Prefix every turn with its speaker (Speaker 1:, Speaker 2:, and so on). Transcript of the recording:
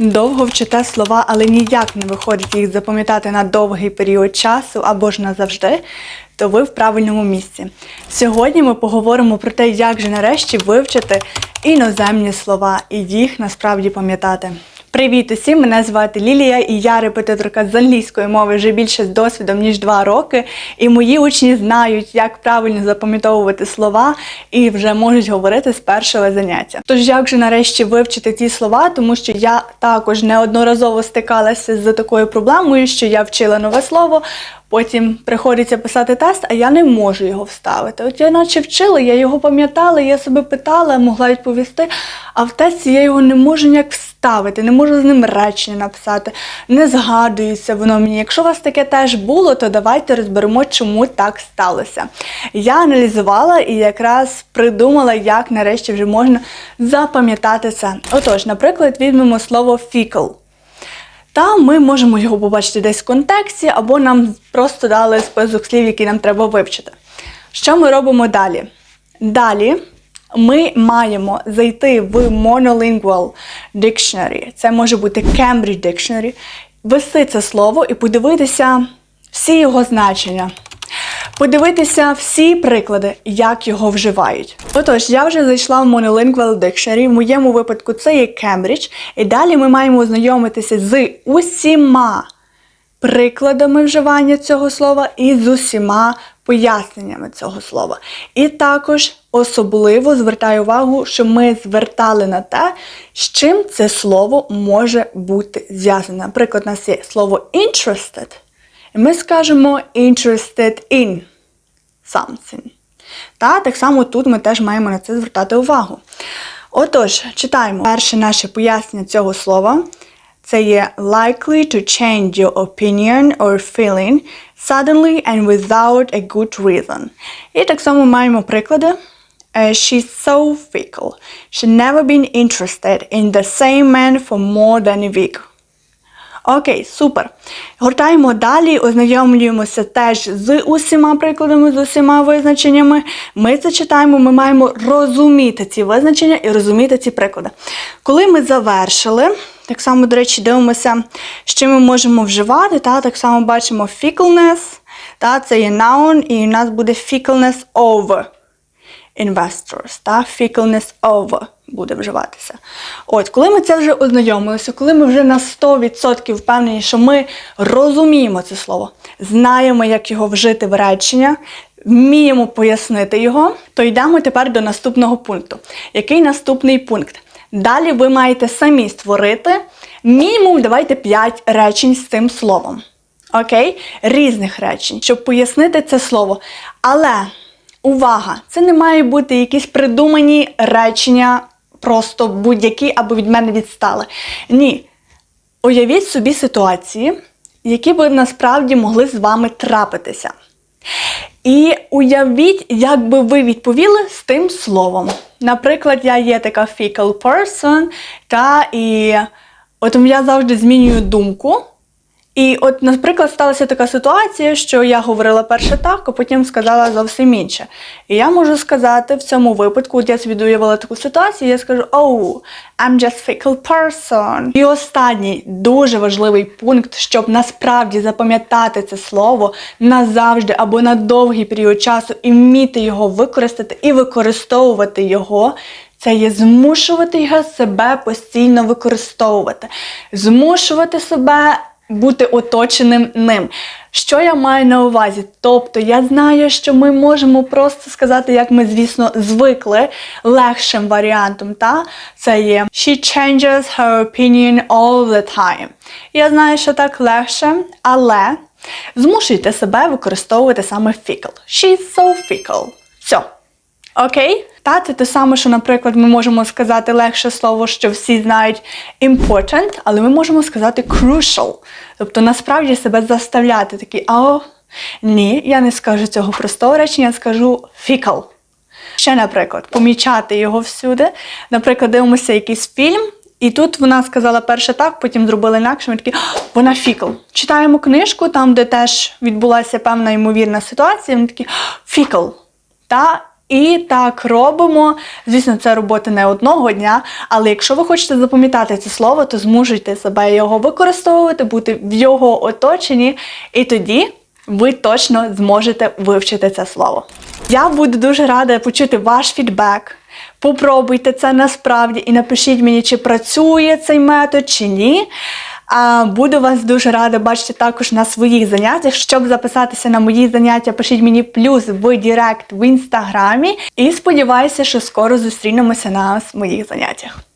Speaker 1: Довго вчите слова, але ніяк не виходить їх запам'ятати на довгий період часу або ж назавжди, то ви в правильному місці. Сьогодні ми поговоримо про те, як же нарешті вивчити іноземні слова і їх насправді пам'ятати. Привіт усім! Мене звати Лілія, і я репетиторка з англійської мови вже більше з досвідом ніж два роки. І мої учні знають, як правильно запам'ятовувати слова і вже можуть говорити з першого заняття. Тож як же нарешті вивчити ці слова, тому що я також неодноразово стикалася з такою проблемою, що я вчила нове слово. Потім приходиться писати тест, а я не можу його вставити. От я наче вчила, я його пам'ятала, я себе питала, могла відповісти, а в тесті я його не можу ніяк вставити, не можу з ним речення написати, не згадується воно мені. Якщо у вас таке теж було, то давайте розберемо, чому так сталося. Я аналізувала і якраз придумала, як нарешті вже можна запам'ятати це. Отож, наприклад, візьмемо слово fickle. Та ми можемо його побачити десь в контексті, або нам просто дали список слів, які нам треба вивчити. Що ми робимо далі? Далі ми маємо зайти в Monolingual Dictionary. Це може бути Cambridge Dictionary, ввести це слово і подивитися всі його значення. Подивитися всі приклади, як його вживають. Отож, я вже зайшла в Monolingual Dictionary, в моєму випадку це є Cambridge, і далі ми маємо ознайомитися з усіма прикладами вживання цього слова і з усіма поясненнями цього слова. І також особливо звертаю увагу, що ми звертали на те, з чим це слово може бути зв'язане. Наприклад, у нас є слово interested. І ми скажемо interested in something. Та так само тут ми теж маємо на це звертати увагу. Отож, читаємо перше наше пояснення цього слова. Це є likely to change your opinion or feeling suddenly and without a good reason. І так само маємо приклади. Uh, she's so fickle. She never been interested in the same man for more than a week. Окей, супер. Гортаємо далі, ознайомлюємося теж з усіма прикладами, з усіма визначеннями. Ми це читаємо, ми маємо розуміти ці визначення і розуміти ці приклади. Коли ми завершили, так само, до речі, дивимося, що ми можемо вживати. Та, так само бачимо fickleness, та, це є noun, і у нас буде fickleness of investors, та fickleness of буде вживатися. От, коли ми це вже ознайомилися, коли ми вже на 100% впевнені, що ми розуміємо це слово, знаємо, як його вжити в речення, вміємо пояснити його, то йдемо тепер до наступного пункту. Який наступний пункт? Далі ви маєте самі створити мінімум, давайте 5 речень з цим словом. Окей? Різних речень, щоб пояснити це слово. Але увага! Це не має бути якісь придумані речення, просто будь-які або від мене відстали. Ні. Уявіть собі ситуації, які би насправді могли з вами трапитися. І уявіть, як би ви відповіли з тим словом. Наприклад, я є така fickle person, та і от я завжди змінюю думку. І от, наприклад, сталася така ситуація, що я говорила перше так, а потім сказала зовсім інше. І я можу сказати в цьому випадку, от я собі уявила таку ситуацію, я скажу Oh, I'm just fickle person. І останній дуже важливий пункт, щоб насправді запам'ятати це слово назавжди або на довгий період часу і вміти його використати і використовувати його. Це є змушувати його себе постійно використовувати, змушувати себе бути оточеним ним. Що я маю на увазі? Тобто я знаю, що ми можемо просто сказати, як ми, звісно, звикли легшим варіантом. Та? Це є She changes her opinion all the time. Я знаю, що так легше, але змушуйте себе використовувати саме fickle. She's so fickle. Все. Окей? Та це те саме, що, наприклад, ми можемо сказати легше слово, що всі знають important, але ми можемо сказати crucial. Тобто насправді себе заставляти такі, а ні, я не скажу цього простого речення, я скажу fickle. Ще, наприклад, помічати його всюди. Наприклад, дивимося якийсь фільм, і тут вона сказала перше так, потім зробила інакше. Ми такі, вона фікл. Читаємо книжку, там, де теж відбулася певна ймовірна ситуація. Ми такі фікл. Та І так робимо. Звісно, це робота не одного дня, але якщо ви хочете запам'ятати це слово, то змушуйте себе його використовувати, бути в його оточенні, і тоді ви точно зможете вивчити це слово. Я буду дуже рада почути ваш фідбек. Попробуйте це насправді і напишіть мені, чи працює цей метод, чи ні. А буду вас дуже рада бачити також на своїх заняттях. Щоб записатися на мої заняття, пишіть мені плюс в Директ в інстаграмі. І сподіваюся, що скоро зустрінемося на моїх заняттях.